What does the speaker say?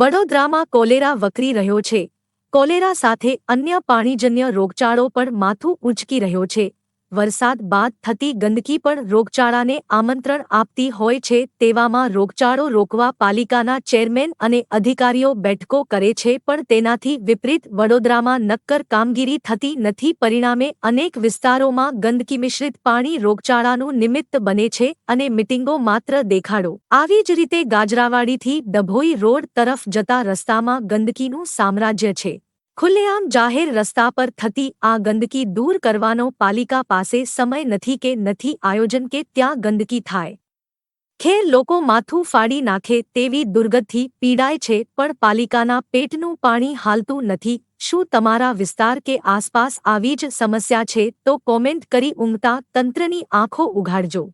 વડોદરામાં કોલેરા વકરી રહ્યો છે. કોલેરા સાથે અન્ય પાણીજન્ય રોગચાળો પણ માથું ઊંચકી રહ્યો છે. વરસાદ બાદ થતી ગંદકી પણ રોગચાળાને આમંત્રણ આપતી હોય છે તેવામાં રોગચાળો રોકવા પાલિકાના ચેરમેન અને અધિકારીઓ બેઠકો કરે છે પણ તેનાથી વિપરીત વડોદરામાં નક્કર કામગીરી થતી નથી. પરિણામે અનેક વિસ્તારોમાં ગંદકી મિશ્રિત પાણી રોગચાળાનું નિમિત્ત બને છે અને મિટિંગો માત્ર દેખાડો. આવી જ રીતે ગાજરાવાડીથી ડભોઈ રોડ તરફ જતા રસ્તામાં ગંદકીનું સામ્રાજ્ય છે. ખુલ્લેઆમ જાહેર રસ્તા પર થતી આ ગંદકી દૂર કરવાનો પાલિકા પાસે સમય નથી કે નથી આયોજન કે ત્યાં ગંદકી થાય. ખેર લોકો માથું ફાડી નાખે તેવી દુર્ગંધથી પીડાય છે, પણ પાલિકાના પેટનું પાણી હાલતું નથી. શું તમારા વિસ્તાર કે આસપાસ આવી જ સમસ્યા છે? તો કોમેન્ટ કરી ઊંઘતા તંત્રની આંખો ઉઘાડજો.